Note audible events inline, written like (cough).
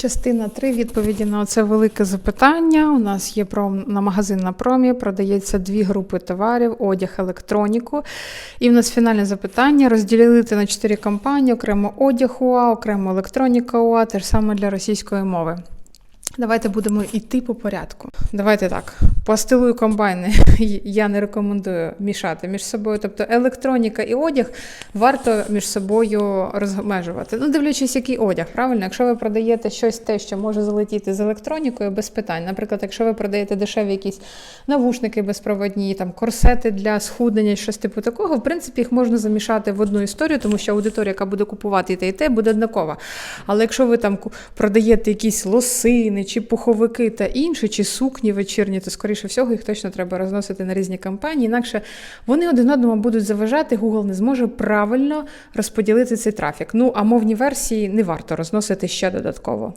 Частина 3. Відповіді на це велике запитання. У нас є пром на магазин на промі, продається дві групи товарів: одяг, електроніку. І в нас фінальне запитання: розділити на чотири компанії: окремо одяг УА, окремо електроніка УА, те ж саме для російської мови. Давайте будемо йти по порядку. Давайте так. По стилу і комбайни (laughs) я не рекомендую мішати між собою. Тобто електроніка і одяг варто між собою розмежувати. Ну, дивлячись, який одяг, правильно? Якщо ви продаєте щось те, що може залетіти з електронікою, без питань. Наприклад, якщо ви продаєте дешеві якісь навушники безпроводні, там корсети для схуднення, щось типу такого, в принципі, їх можна замішати в одну історію, тому що аудиторія, яка буде купувати і те, і те, буде однакова. Але якщо ви там продаєте якісь лосини, чи пуховики та інше, чи сукні вечірні, то скоріше всього їх точно треба розносити на різні кампанії. Інакше вони один одному будуть заважати. Google не зможе правильно розподілити цей трафік. Ну а мовні версії не варто розносити ще додатково.